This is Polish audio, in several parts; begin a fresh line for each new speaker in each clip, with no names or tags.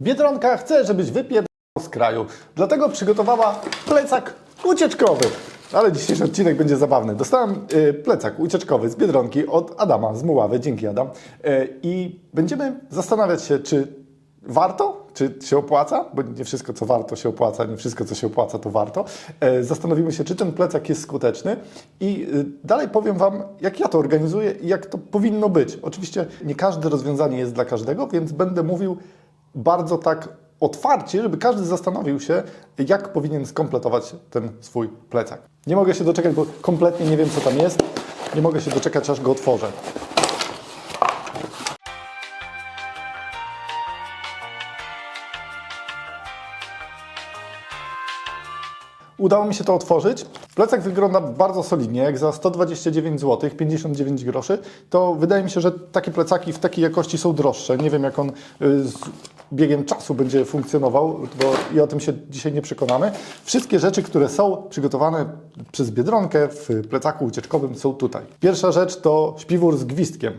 Biedronka chce, żebyś wypierdał z kraju. Dlatego przygotowała plecak ucieczkowy. Ale dzisiejszy odcinek będzie zabawny. Dostałem y, plecak ucieczkowy z Biedronki od Adama z Muławy. Dzięki Adam. Y, I będziemy zastanawiać się, czy warto, czy się opłaca, bo nie wszystko co warto się opłaca, nie wszystko co się opłaca to warto. Y, zastanowimy się, czy ten plecak jest skuteczny i y, dalej powiem Wam, jak ja to organizuję i jak to powinno być. Oczywiście nie każde rozwiązanie jest dla każdego, więc będę mówił bardzo tak otwarcie, żeby każdy zastanowił się, jak powinien skompletować ten swój plecak. Nie mogę się doczekać, bo kompletnie nie wiem, co tam jest. Nie mogę się doczekać, aż go otworzę. Udało mi się to otworzyć. Plecak wygląda bardzo solidnie, jak za 129 zł, 59 groszy. To wydaje mi się, że takie plecaki w takiej jakości są droższe. Nie wiem, jak on y, z biegiem czasu będzie funkcjonował, bo i o tym się dzisiaj nie przekonamy. Wszystkie rzeczy, które są przygotowane przez Biedronkę w plecaku ucieczkowym są tutaj. Pierwsza rzecz to śpiwór z gwizdkiem.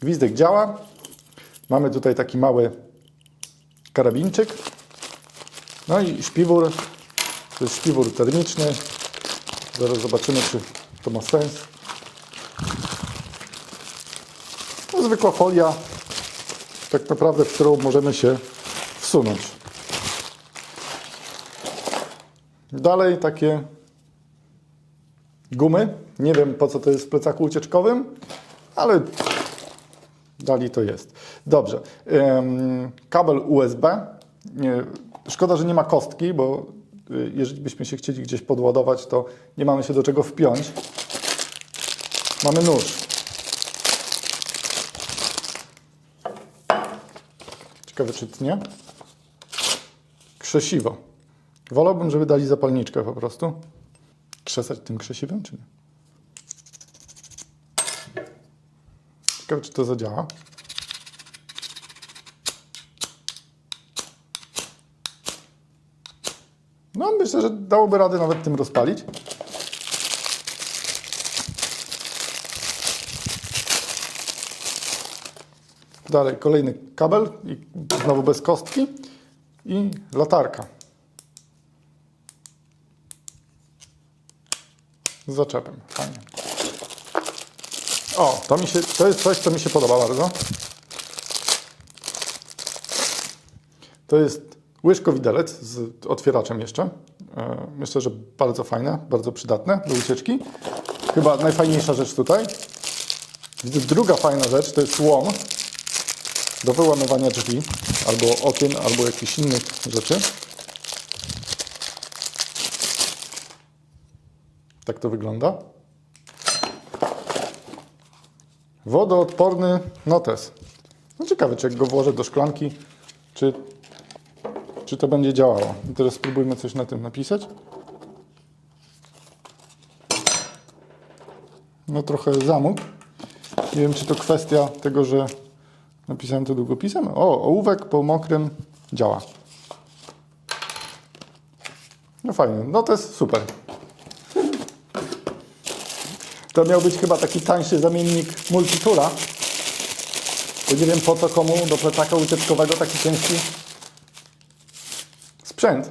Gwizdek działa. Mamy tutaj taki mały karabinczyk. No i śpiwór, to jest śpiwór termiczny. Zaraz zobaczymy, czy to ma sens. To zwykła folia, tak naprawdę, w którą możemy się wsunąć. Dalej takie gumy. Nie wiem, po co to jest w plecaku ucieczkowym, ale Dali to jest. Dobrze. Kabel USB. Szkoda, że nie ma kostki, bo y, jeżeli byśmy się chcieli gdzieś podładować, to nie mamy się do czego wpiąć. Mamy nóż. Ciekawe, czy tnie. Krzesiwo. Wolałbym, żeby dali zapalniczkę po prostu. Krzesać tym krzesiwem, czy nie? Ciekawe, czy to zadziała. No, myślę, że dałoby radę nawet tym rozpalić. Dalej kolejny kabel i znowu bez kostki i latarka. Z zaczepem. Fajnie. O, to, mi się, to jest coś, co mi się podoba bardzo. To jest łyżko-widelec z otwieraczem jeszcze. E, Myślę, że bardzo fajne, bardzo przydatne do ucieczki. Chyba najfajniejsza rzecz tutaj. Druga fajna rzecz to jest łom do wyłamywania drzwi, albo okien, albo jakichś innych rzeczy. Tak to wygląda. Wodoodporny notes. No ciekawe, czy jak go włożę do szklanki, czy, czy to będzie działało. I teraz spróbujmy coś na tym napisać. No trochę zamógł. Nie wiem, czy to kwestia tego, że napisałem to długopisem. O, ołówek po mokrym działa. No fajnie, no to jest super. To miał być chyba taki tańszy zamiennik multitula. Bo nie wiem po co komu do plecaka ucieczkowego taki ciężki sprzęt.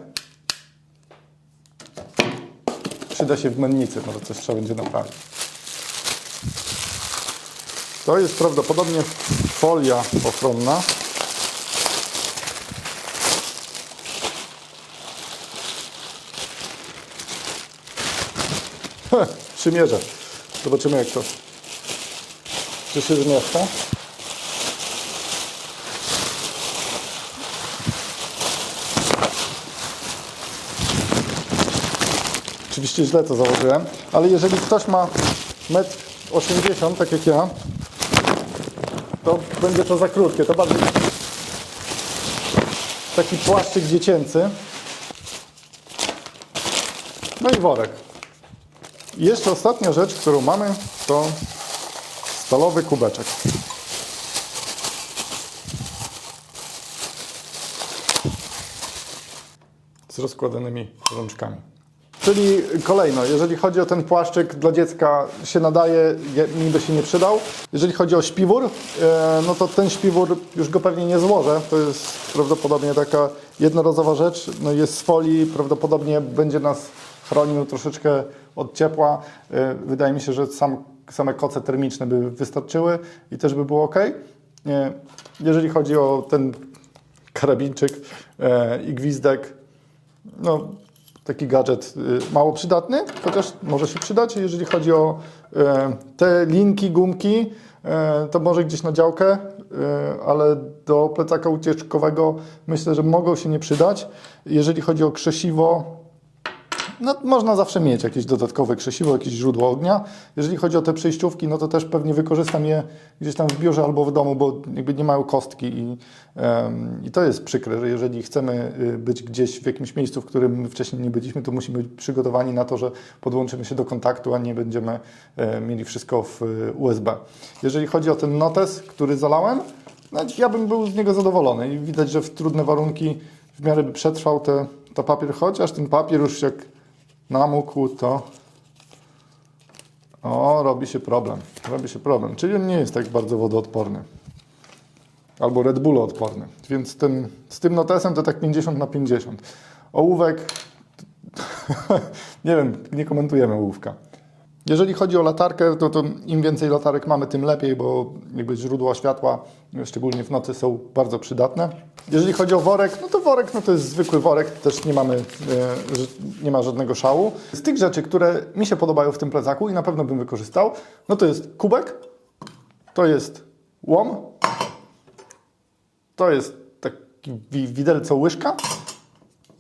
Przyda się w mennicy, może coś trzeba będzie naprawić. To jest prawdopodobnie folia ochronna. Heh, Przymierzę. Zobaczymy jak to czy się zmieszcza. Oczywiście źle to założyłem, ale jeżeli ktoś ma 1,80 m, tak jak ja, to będzie to za krótkie. To bardziej taki płaszczyk dziecięcy. No i worek. I jeszcze ostatnia rzecz, którą mamy, to stalowy kubeczek. Z rozkładanymi rączkami. Czyli kolejno, jeżeli chodzi o ten płaszczyk dla dziecka się nadaje, by się nie przydał. Jeżeli chodzi o śpiwór, e, no to ten śpiwór już go pewnie nie złożę. To jest prawdopodobnie taka jednorazowa rzecz. No jest z folii, prawdopodobnie będzie nas chronił troszeczkę od ciepła. E, Wydaje mi się, że sam, same koce termiczne by wystarczyły i też by było ok. E, Jeżeli chodzi o ten karabinczyk i gwizdek, no, taki gadżet y, mało przydatny, chociaż może się przydać. Jeżeli chodzi o e, te linki, gumki, e, to może gdzieś na działkę, ale do plecaka ucieczkowego myślę, że mogą się nie przydać. Jeżeli chodzi o krzesiwo, no, można zawsze mieć jakieś dodatkowe krzesiwo, jakieś źródło ognia. Jeżeli chodzi o te przejściówki, no to też pewnie wykorzystam je gdzieś tam w biurze albo w domu, bo jakby nie mają kostki i, i to jest przykre, że jeżeli chcemy y, być gdzieś w jakimś miejscu, w którym wcześniej nie byliśmy, to musimy być przygotowani na to, że podłączymy się do kontaktu, a nie będziemy e, mieli wszystko w y, USB. Jeżeli chodzi o ten notes, który zalałem, no, ja bym był z niego zadowolony i widać, że w trudne warunki w miarę by przetrwał te, to papier, chociaż ten papier już jak namógł, to o, robi się problem. Robi się problem. Czyli on nie jest tak bardzo wodoodporny. Albo Red Bull odporny. Więc ten, z tym notesem to tak 50 na 50. Ołówek, nie wiem, nie komentujemy ołówka. Jeżeli chodzi o latarkę, to, to im więcej latarek mamy, tym lepiej, bo jakby źródła światła, szczególnie w nocy, są bardzo przydatne. Jeżeli chodzi o worek, no to worek no to jest zwykły worek, też nie mamy, e, nie ma żadnego szału. Z tych rzeczy, które mi się podobają w tym plecaku i na pewno bym wykorzystał, no to jest kubek, to jest łom, to jest taki wi- widelco łyżka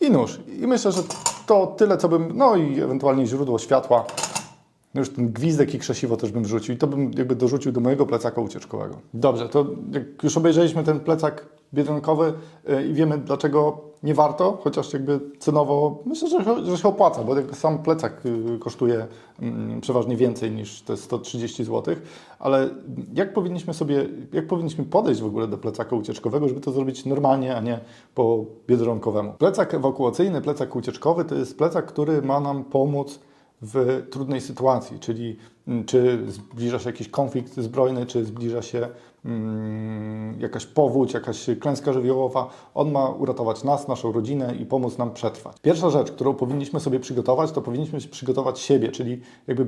i nóż. I myślę, że to tyle, co bym, no i ewentualnie źródło światła. No już ten gwizdek i krzesiwo też bym wrzucił i to bym jakby dorzucił do mojego plecaka ucieczkowego. Dobrze, to jak już obejrzeliśmy ten plecak biedronkowy yy, i wiemy dlaczego nie warto, chociaż jakby cenowo myślę, że, że się opłaca, bo sam plecak yy, kosztuje mm, przeważnie więcej niż te 130 zł, ale jak powinniśmy sobie, jak powinniśmy podejść w ogóle do plecaka ucieczkowego, żeby to zrobić normalnie, a nie po biedronkowemu. Plecak ewakuacyjny, plecak ucieczkowy to jest plecak, który ma nam pomóc w trudnej sytuacji, czyli mm, czy zbliża się jakiś konflikt zbrojny, czy zbliża się mm, jakaś powódź, jakaś klęska żywiołowa. On ma uratować nas, naszą rodzinę i pomóc nam przetrwać. Pierwsza rzecz, którą powinniśmy sobie przygotować, to powinniśmy przygotować siebie, czyli jakby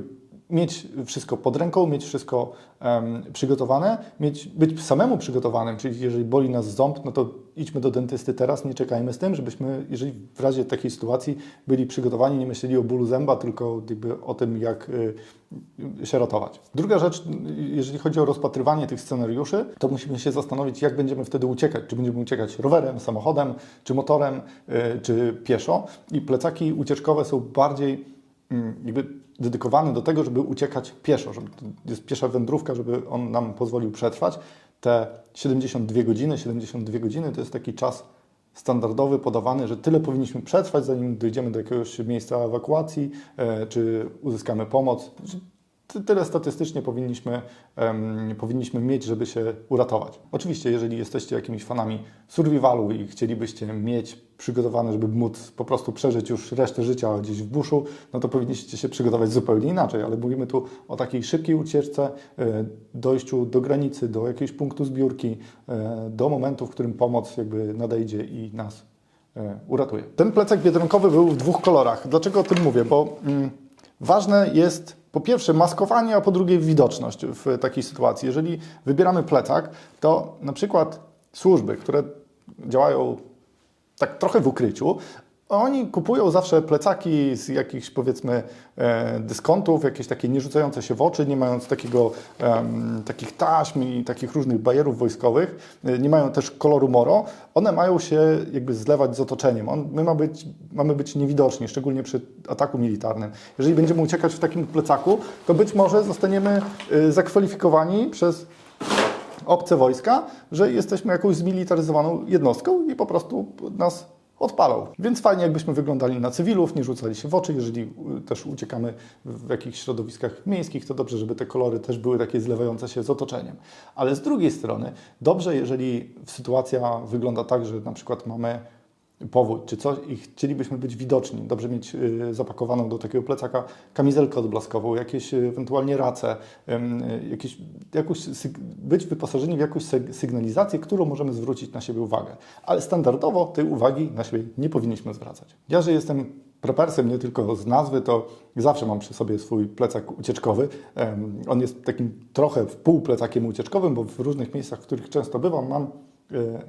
mieć wszystko pod ręką, mieć wszystko em, przygotowane, mieć, być samemu przygotowanym, czyli jeżeli boli nas ząb, no to idźmy do dentysty teraz, nie czekajmy z tym, żebyśmy, jeżeli w razie takiej sytuacji byli przygotowani, nie myśleli o bólu zęba, tylko jakby o tym, jak y, się ratować. Druga rzecz, jeżeli chodzi o rozpatrywanie tych scenariuszy, to musimy się zastanowić, jak będziemy wtedy uciekać. Czy będziemy uciekać rowerem, samochodem, czy motorem, y, czy pieszo. I plecaki ucieczkowe są bardziej mm, jakby dedykowany do tego, żeby uciekać pieszo, żeby jest piesza wędrówka, żeby on nam pozwolił przetrwać. Te 72 godziny, 72 godziny to jest taki czas standardowy podawany, że tyle powinniśmy przetrwać, zanim dojdziemy do jakiegoś miejsca ewakuacji, e, czy uzyskamy pomoc. Tyle statystycznie powinniśmy, em, powinniśmy mieć, żeby się uratować. Oczywiście, jeżeli jesteście jakimiś fanami survivalu i chcielibyście mieć przygotowane, żeby móc po prostu przeżyć już resztę życia gdzieś w buszu, no to powinniście się przygotować zupełnie inaczej, ale mówimy tu o takiej szybkiej ucieczce, e, dojściu do granicy, do jakiegoś punktu zbiórki, e, do momentu, w którym pomoc jakby nadejdzie i nas e, uratuje. Ten plecak biedronkowy był w dwóch kolorach. Dlaczego o tym mówię? Bo mm, ważne jest po pierwsze maskowanie, a po drugie widoczność w takiej sytuacji. Jeżeli wybieramy plecak, to na przykład służby, które działają tak trochę w ukryciu, oni kupują zawsze plecaki z jakichś powiedzmy e, dyskontów, jakieś takie nie rzucające się w oczy, nie mając takiego, takich taśm i takich różnych bajerów wojskowych, e, nie mają też koloru moro. One mają się jakby zlewać z otoczeniem. On, my ma być, mamy być niewidoczni, szczególnie przy ataku militarnym. Jeżeli będziemy uciekać w takim plecaku, to być może zostaniemy e, zakwalifikowani przez obce wojska, że jesteśmy jakąś zmilitaryzowaną jednostką i po prostu nas odpalą. Więc fajnie, jakbyśmy wyglądali na cywilów, nie rzucali się w oczy. Jeżeli y, też uciekamy w jakichś środowiskach miejskich, to dobrze, żeby te kolory też były takie zlewające się z otoczeniem. Ale z drugiej strony, dobrze, jeżeli sytuacja wygląda tak, że na przykład mamy powódź czy coś i chcielibyśmy być widoczni, dobrze mieć y, zapakowaną do takiego plecaka kamizelkę odblaskową, jakieś y, ewentualnie race, y, jakieś, jakąś, być wyposażeni w jakąś syg- sygnalizację, którą możemy zwrócić na siebie uwagę. Ale standardowo tej uwagi na siebie nie powinniśmy zwracać. Ja, że jestem prepersem nie tylko z nazwy, to zawsze mam przy sobie swój plecak ucieczkowy. On jest takim trochę półplecakiem ucieczkowym, bo w różnych miejscach, w których często bywam, mam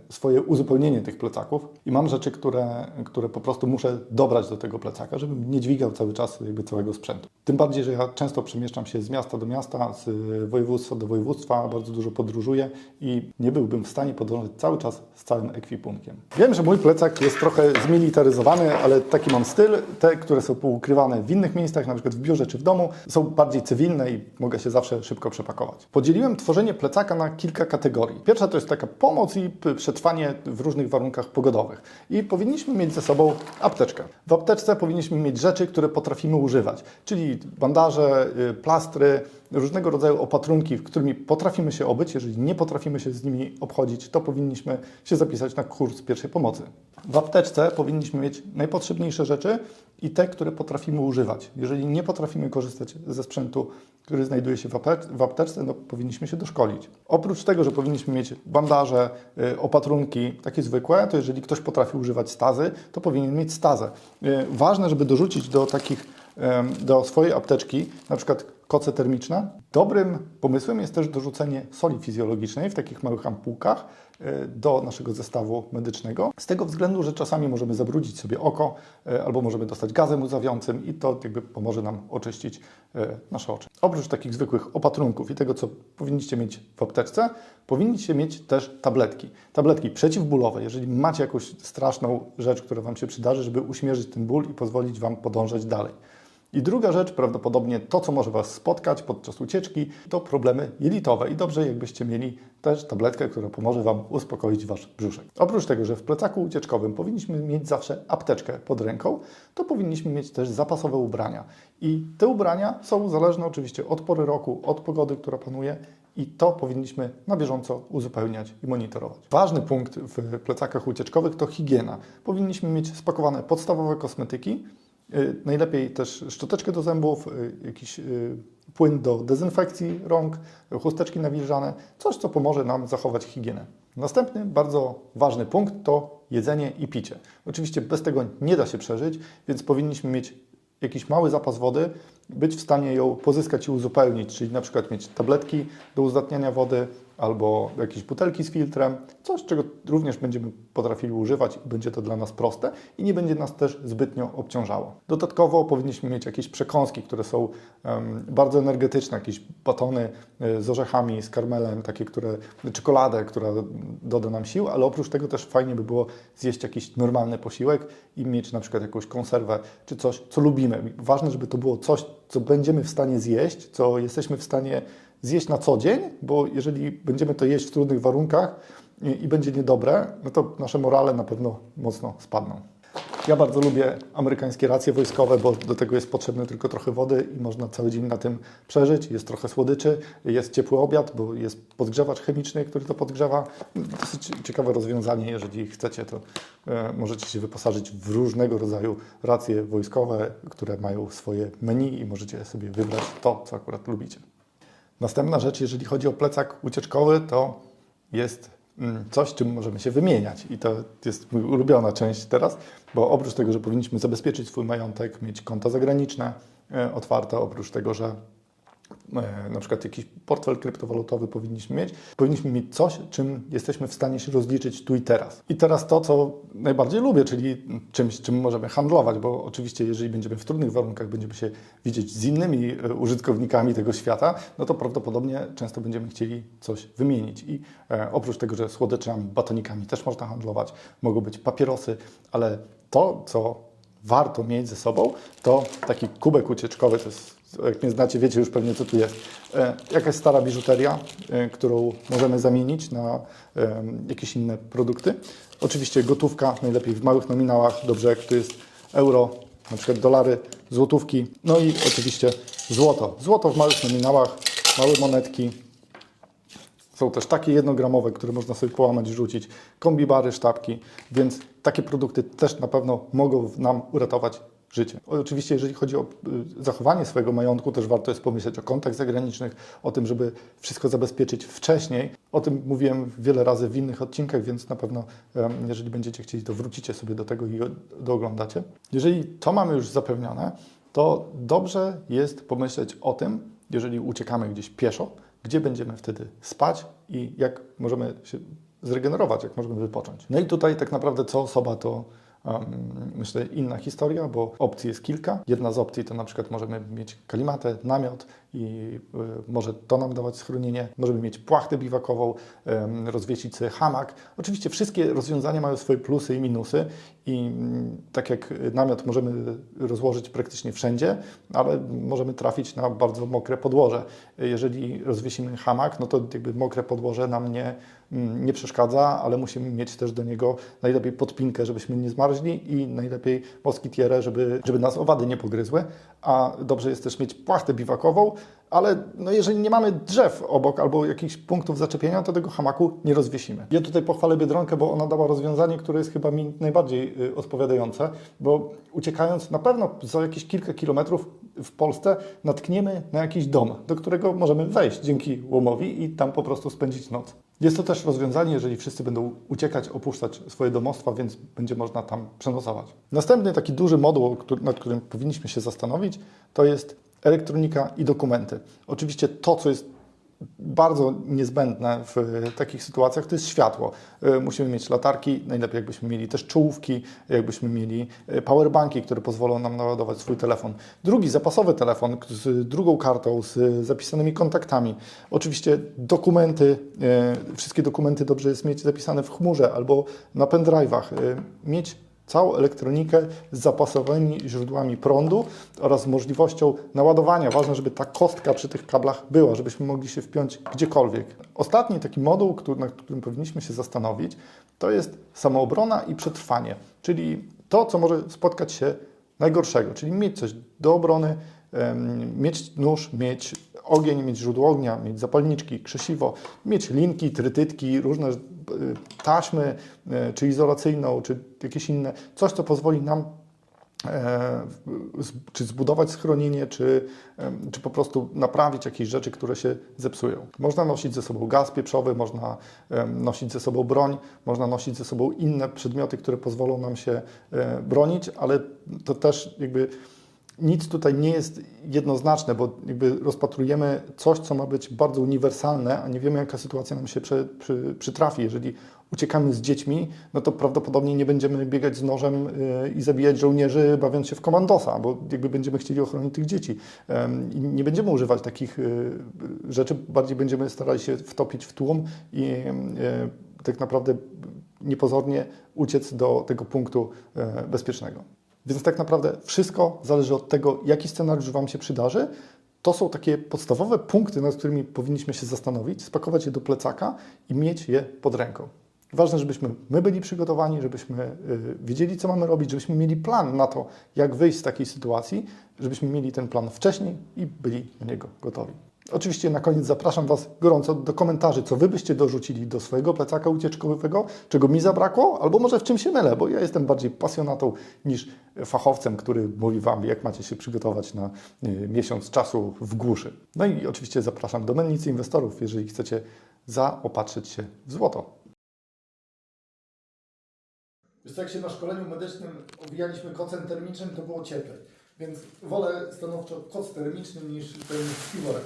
swoje uzupełnienie tych plecaków i mam rzeczy, które, które po prostu muszę dobrać do tego plecaka, żebym nie dźwigał cały czas jakby całego sprzętu. Tym bardziej, że ja często przemieszczam się z miasta do miasta, z województwa do województwa, bardzo dużo podróżuję i nie byłbym w stanie podążać cały czas z całym ekwipunkiem. Wiem, że mój plecak jest trochę zmilitaryzowany, ale taki mam styl. Te, które są poukrywane w innych miejscach, na przykład w biurze czy w domu, są bardziej cywilne i mogę się zawsze szybko przepakować. Podzieliłem tworzenie plecaka na kilka kategorii. Pierwsza to jest taka pomoc i przetrwanie w różnych warunkach pogodowych. I powinniśmy mieć ze sobą apteczkę. W apteczce powinniśmy mieć rzeczy, które potrafimy używać, czyli bandaże, y, plastry, różnego rodzaju opatrunki, którymi potrafimy się obyć. Jeżeli nie potrafimy się z nimi obchodzić, to powinniśmy się zapisać na kurs pierwszej pomocy. W apteczce powinniśmy mieć najpotrzebniejsze rzeczy i te, które potrafimy używać. Jeżeli nie potrafimy korzystać ze sprzętu, który znajduje się w apte- w apteczce, no powinniśmy się doszkolić. Oprócz tego, że powinniśmy mieć bandaże, y, opatrunki takie zwykłe, to jeżeli ktoś potrafi używać stazy, to powinien mieć stazę. Y, Ważne, żeby dorzucić do takich do swojej apteczki, na przykład koce termiczne. Dobrym pomysłem jest też dorzucenie soli fizjologicznej w takich małych ampułkach e, do naszego zestawu medycznego. Z tego względu, że czasami możemy zabrudzić sobie oko e, albo możemy dostać gazem łzawiącym i to jakby pomoże nam oczyścić e, nasze oczy. Oprócz takich zwykłych opatrunków i tego, co powinniście mieć w apteczce, powinniście mieć też tabletki. Tabletki przeciwbólowe, jeżeli macie jakąś straszną rzecz, która Wam się przydarzy, żeby uśmierzyć ten ból i pozwolić Wam podążać dalej. I druga rzecz, prawdopodobnie to, co może Was spotkać podczas ucieczki, to problemy jelitowe. I dobrze, jakbyście mieli też tabletkę, która pomoże Wam uspokoić Wasz brzuszek. Oprócz tego, że w plecaku ucieczkowym powinniśmy mieć zawsze apteczkę pod ręką, to powinniśmy mieć też zapasowe ubrania. I te ubrania są zależne oczywiście od pory roku, od pogody, która panuje. I to powinniśmy na bieżąco uzupełniać i monitorować. Ważny punkt w plecakach ucieczkowych to higiena. Powinniśmy mieć spakowane podstawowe kosmetyki, Najlepiej też szczoteczkę do zębów, y, jakiś y, płyn do dezynfekcji rąk, chusteczki nawilżane, coś co pomoże nam zachować higienę. Następny bardzo ważny punkt to jedzenie i picie. Oczywiście bez tego nie da się przeżyć, więc powinniśmy mieć jakiś mały zapas wody, być w stanie ją pozyskać i uzupełnić, czyli na przykład mieć tabletki do uzdatniania wody albo jakieś butelki z filtrem, coś czego również będziemy potrafili używać będzie to dla nas proste i nie będzie nas też zbytnio obciążało. Dodatkowo powinniśmy mieć jakieś przekąski, które są em, bardzo energetyczne, jakieś batony y, z orzechami, z karmelem, takie, które, czekoladę, która doda nam sił, ale oprócz tego też fajnie by było zjeść jakiś normalny posiłek i mieć na przykład jakąś konserwę czy coś, co lubimy. Ważne, żeby to było coś, co będziemy w stanie zjeść, co jesteśmy w stanie zjeść na co dzień, bo jeżeli będziemy to jeść w trudnych warunkach i, i będzie niedobre, no to nasze morale na pewno mocno spadną. Ja bardzo lubię amerykańskie racje wojskowe, bo do tego jest potrzebne tylko trochę wody i można cały dzień na tym przeżyć. Jest trochę słodyczy, jest ciepły obiad, bo jest podgrzewacz chemiczny, który to podgrzewa. Dosyć ciekawe rozwiązanie. Jeżeli chcecie, to e, możecie się wyposażyć w różnego rodzaju racje wojskowe, które mają swoje menu i możecie sobie wybrać to, co akurat lubicie. Następna rzecz, jeżeli chodzi o plecak ucieczkowy, to jest mm, coś, czym możemy się wymieniać. I to jest mój ulubiona część teraz, bo oprócz tego, że powinniśmy zabezpieczyć swój majątek, mieć konta zagraniczne e, otwarte, oprócz tego, że na przykład jakiś portfel kryptowalutowy powinniśmy mieć, powinniśmy mieć coś, czym jesteśmy w stanie się rozliczyć tu i teraz. I teraz to, co najbardziej lubię, czyli czymś, czym możemy handlować, bo oczywiście jeżeli będziemy w trudnych warunkach, będziemy się widzieć z innymi e, użytkownikami tego świata, no to prawdopodobnie często będziemy chcieli coś wymienić. I e, oprócz tego, że słodyczami, batonikami też można handlować, mogą być papierosy, ale to, co warto mieć ze sobą, to taki kubek ucieczkowy, to jest, jak mnie znacie, wiecie już pewnie co tu jest. E, jakaś stara biżuteria, e, którą możemy zamienić na e, jakieś inne produkty. Oczywiście gotówka, najlepiej w małych nominałach, dobrze jak to jest euro, na przykład dolary, złotówki, no i oczywiście złoto. Złoto w małych nominałach, małe monetki, Są też takie jednogramowe, które można sobie połamać rzucić, kombibary, sztabki, więc takie produkty też na pewno mogą nam uratować życie. Oczywiście, jeżeli chodzi o y, zachowanie swojego majątku, też warto jest pomyśleć o kontach zagranicznych, o tym, żeby wszystko zabezpieczyć wcześniej. O tym mówiłem wiele razy w innych odcinkach, więc na pewno, jeżeli będziecie chcieli, to wrócicie sobie do tego i dooglądacie. Jeżeli to mamy już zapewnione, to dobrze jest pomyśleć o tym, jeżeli uciekamy gdzieś pieszo, gdzie będziemy wtedy spać i jak możemy się zregenerować, jak możemy wypocząć. No i tutaj tak naprawdę co osoba to myślę inna historia, bo opcji jest kilka. Jedna z opcji to na przykład możemy mieć kalimatę, namiot i y, może to nam dawać schronienie. Możemy mieć płachtę biwakową, rozwiesić sobie hamak. Oczywiście wszystkie rozwiązania mają swoje plusy i minusy i mm, tak jak namiot możemy rozłożyć praktycznie wszędzie, ale możemy trafić na bardzo mokre podłoże. Jeżeli rozwiesimy hamak, no to jakby mokre podłoże nam nie, mm, nie przeszkadza, ale musimy mieć też do niego najlepiej podpinkę, żebyśmy nie zmarzli i najlepiej moskitierę, żeby, żeby nas owady nie pogryzły. A dobrze jest też mieć płachtę biwakową, ale no jeżeli nie mamy drzew obok albo jakichś punktów zaczepienia, to tego hamaku nie rozwiesimy. Ja tutaj pochwalę Biedronkę, bo ona dała rozwiązanie, które jest chyba mi najbardziej y, odpowiadające, bo uciekając na pewno za jakieś kilka kilometrów w Polsce natkniemy na jakiś dom, do którego możemy wejść dzięki łomowi i tam po prostu spędzić noc. Jest to też rozwiązanie, jeżeli wszyscy będą uciekać, opuszczać swoje domostwa, więc będzie można tam przenocować. Następny taki duży moduł, nad którym powinniśmy się zastanowić, to jest elektronika i dokumenty. Oczywiście to, co jest bardzo niezbędne w takich sytuacjach, to jest światło. Y, Musimy mieć latarki, najlepiej jakbyśmy mieli też czołówki, jakbyśmy mieli y, powerbanki, które pozwolą nam naładować swój telefon. Drugi zapasowy telefon z drugą kartą, z zapisanymi kontaktami. Oczywiście dokumenty, wszystkie dokumenty dobrze jest mieć zapisane w chmurze albo na pendrive'ach. Mieć całą elektronikę z zapasowymi źródłami prądu oraz możliwością naładowania. Ważne, żeby ta kostka przy tych kablach była, żebyśmy mogli się wpiąć gdziekolwiek. Ostatni taki moduł, który, nad którym powinniśmy się zastanowić, to jest samoobrona i przetrwanie, czyli to, co może spotkać się najgorszego, czyli mieć coś do obrony, mieć nóż, mieć ogień, mieć źródło ognia, mieć zapalniczki, krzesiwo, mieć linki, trytytki, różne y, taśmy, y, czy izolacyjną, czy jakieś inne, coś, co pozwoli nam e, czy zbudować schronienie, czy, czy po prostu naprawić jakieś rzeczy, które się zepsują. Można nosić ze sobą gaz pieprzowy, można nosić ze sobą broń, można nosić ze sobą inne przedmioty, które pozwolą nam się e, bronić, ale to też jakby nic tutaj nie jest jednoznaczne, bo jakby rozpatrujemy coś, co ma być bardzo uniwersalne, a nie wiemy, jaka sytuacja nam się przy, przy, przytrafi. Jeżeli uciekamy z dziećmi, no to prawdopodobnie nie będziemy biegać z nożem y, i zabijać żołnierzy, bawiąc się w komandosa, bo jakby będziemy chcieli ochronić tych dzieci. I nie będziemy używać takich y, rzeczy, bardziej będziemy starali się wtopić w tłum i y, tak naprawdę niepozornie uciec do tego punktu bezpiecznego. Więc tak naprawdę wszystko zależy od tego, jaki scenariusz Wam się przydarzy. To są takie podstawowe punkty, nad którymi powinniśmy się zastanowić, spakować je do plecaka i mieć je pod ręką. Ważne, żebyśmy my byli przygotowani, żebyśmy y, wiedzieli, co mamy robić, żebyśmy mieli plan na to, jak wyjść z takiej sytuacji, żebyśmy mieli ten plan wcześniej i byli na niego gotowi. Oczywiście na koniec zapraszam Was gorąco do komentarzy, co Wy byście dorzucili do swojego plecaka ucieczkowego, czego mi zabrakło, albo może w czym się mylę, bo ja jestem bardziej pasjonatą niż fachowcem, który mówi Wam, jak macie się przygotować na y, miesiąc czasu w głuszy. No i oczywiście zapraszam do mennicy inwestorów, jeżeli chcecie zaopatrzyć się w złoto. Wiesz jak się na szkoleniu medycznym owijaliśmy kocem termicznym, to było cieplej. Więc wolę stanowczo koc termiczny niż ten śpiworek.